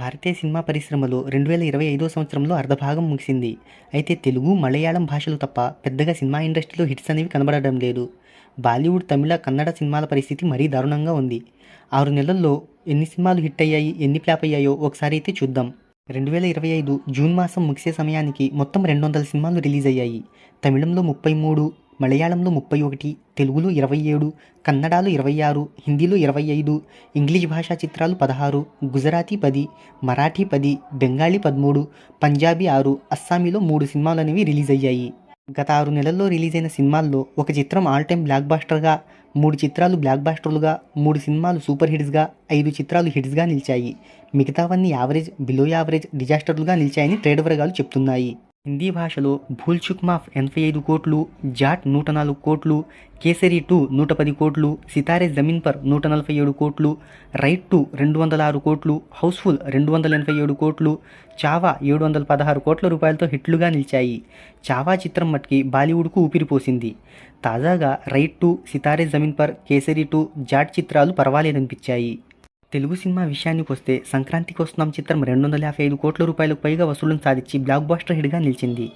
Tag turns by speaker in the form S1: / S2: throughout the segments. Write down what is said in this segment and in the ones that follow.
S1: భారతీయ cinema పరిశ్రమలో రెండు వేల ఇరవై ఐదో సంవత్సరంలో అర్ధభాగం ముగిసింది. అయితే తెలుగు మలయాళం భాషలు తప్ప పెద్దగా సినిమా ఇండస్ట్రీలో హిట్స్ అనేవి కనబడడం లేదు. బాలీవుడ్ తమిళ కన్నడ సినిమాల పరిస్థితి మరీ దారుణంగా ఉంది. ఆరు నెలల్లో ఎన్ని సినిమాలు హిట్ అయ్యాయి ఎన్ని ఫ్లాప్ అయ్యాయో ఒకసారి అయితే చూద్దాం. రెండు వేల ఇరవై ఐదు జూన్ మాసం ముగిసే సమయానికి మొత్తం రెండు వందల సినిమాలు రిలీజ్ అయ్యాయి. తమిళంలో ముప్పై మూడు మలయాళంలో ముప్పై ఒకటి తెలుగులో ఇరవై ఏడు కన్నడలో ఇరవై ఆరు హిందీలో ఇరవై ఐదు ఇంగ్లీష్ భాషా చిత్రాలు పదహారు గుజరాతీ పది మరాఠీ పది బెంగాలీ పదమూడు పంజాబీ ఆరు అస్సామీలో మూడు సినిమాలు అనేవి రిలీజ్ అయ్యాయి. గత ఆరు నెలల్లో రిలీజ్ అయిన సినిమాల్లో ఒక చిత్రం ఆల్ టైమ్ బ్లాక్ బాస్టర్గా మూడు చిత్రాలు బ్లాక్ బాస్టర్లుగా మూడు సినిమాలు సూపర్ హిట్స్గా ఐదు చిత్రాలు హిట్స్గా నిలిచాయి. మిగతావన్నీ యావరేజ్ బిలో యావరేజ్ డిజాస్టర్లుగా నిలిచాయని ట్రేడ్ వర్గాలు చెప్తున్నాయి. హిందీ భాషలో భూల్చుక్ మాఫ్ ఎనభై ఐదు కోట్లు జాట్ నూట నాలుగు కోట్లు కేసరి టూ నూట పది కోట్లు సితారే జమీన్ పర్ నూట నలభై ఏడు కోట్లు రైట్ టు రెండు వందల ఆరు కోట్లు హౌస్ఫుల్ రెండు వందల ఎనభై ఏడు కోట్లు చావా ఏడు వందల పదహారు కోట్ల రూపాయలతో హిట్లుగా నిలిచాయి. చావా చిత్రం మట్టికి బాలీవుడ్కు ఊపిరిపోసింది తాజాగా raid two Sitaare Zameen Par Kesari two Jaat చిత్రాలు పర్వాలేదనిపించాయి. తెలుగు సినిమా విషయానికి వస్తే సంక్రాంతికి వస్తున్నాం చిత్రం రెండు వందల యాభై ఐదు కోట్ల రూపాయలకు పైగా వసూళ్ళను సాధించి బ్లాక్ బాస్టర్ హిట్గా నిలిచింది.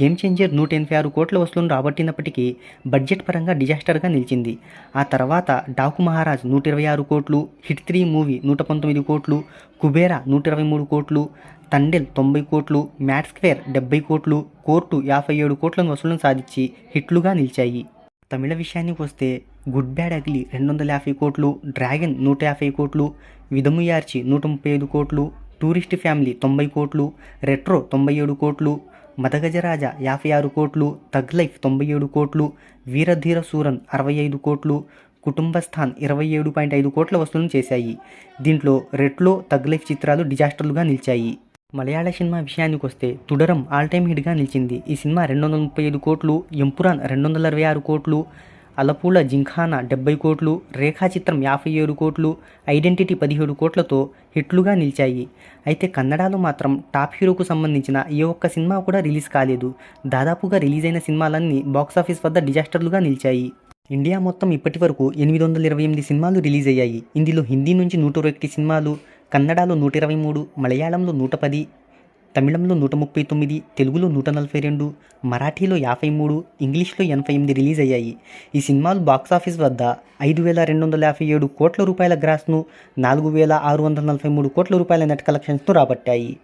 S1: గేమ్ చేంజర్ నూట ఎనభై ఆరు కోట్ల వసూళ్ళను రాబట్టినప్పటికీ బడ్జెట్ పరంగా డిజాస్టర్గా నిలిచింది. ఆ తర్వాత డాకు మహారాజ్ నూట ఇరవై ఆరు కోట్లు హిట్ త్రీ మూవీ నూట పంతొమ్మిది కోట్లు కుబేరా నూట ఇరవై మూడు కోట్లు తండెల్ తొంభై కోట్లు మ్యాట్ స్క్వేర్ డెబ్బై కోట్లు కోర్టు యాభై ఏడు కోట్లను వసూళ్ళను సాధించి హిట్లుగా నిలిచాయి. తమిళ విషయానికి వస్తే గుడ్ బ్యాడ్ అగ్లీ రెండు వందల యాభై కోట్లు డ్రాగన్ నూట యాభై కోట్లు విధముయార్చి నూట ముప్పై ఐదు కోట్లు టూరిస్ట్ ఫ్యామిలీ తొంభై కోట్లు రెట్రో తొంభై ఏడు కోట్లు మదగజరాజ యాభై ఆరు కోట్లు తగ్ లైఫ్ తొంభై ఏడు కోట్లు వీరధీర సూరన్ అరవై ఐదు కోట్లు కుటుంబస్థాన్ ఇరవై ఏడు పాయింట్ ఐదు కోట్ల వసూలు చేశాయి. దీంట్లో రెట్లో తగ్ లైఫ్ చిత్రాలు డిజాస్టర్లుగా నిలిచాయి. మలయాళ సినిమా విషయానికి వస్తే తుడరం ఆల్ టైమ్ హిట్గా నిలిచింది. ఈ సినిమా రెండు వందల ముప్పై ఐదు కోట్లు ఎంపురాన్ రెండు వందల అరవై ఆరు కోట్లు అలపూల జింఖానా డెబ్బై కోట్లు రేఖా చిత్రం యాభై ఏడు కోట్లు ఐడెంటిటీ పదిహేడు కోట్లతో హిట్లుగా నిలిచాయి. అయితే కన్నడలో మాత్రం టాప్ హీరోకు సంబంధించిన ఏ ఒక్క సినిమా కూడా రిలీజ్ కాలేదు. దాదాపుగా రిలీజ్ అయిన సినిమాలన్నీ బాక్సాఫీస్ వద్ద డిజాస్టర్లుగా నిలిచాయి. ఇండియా మొత్తం ఇప్పటి వరకు ఎనిమిది వందల ఇరవై ఎనిమిది సినిమాలు రిలీజ్ అయ్యాయి. ఇందులో హిందీ నుంచి నూట ఒకటి సినిమాలు కన్నడలో నూట ఇరవై మూడు మలయాళంలో నూట పది తమిళంలో నూట ముప్పై తొమ్మిది తెలుగులో నూట నలభై రెండు మరాఠీలో యాభై మూడు ఇంగ్లీష్లో ఎనభై ఎనిమిది రిలీజ్ అయ్యాయి. ఈ సినిమాలు బాక్సాఫీస్ వద్ద ఐదు వేల రెండు వందల యాభై ఏడు కోట్ల రూపాయల గ్రాస్ను నాలుగు వేల ఆరు వందల నలభై మూడు కోట్ల రూపాయల నెట్ కలెక్షన్స్ను రాబట్టాయి.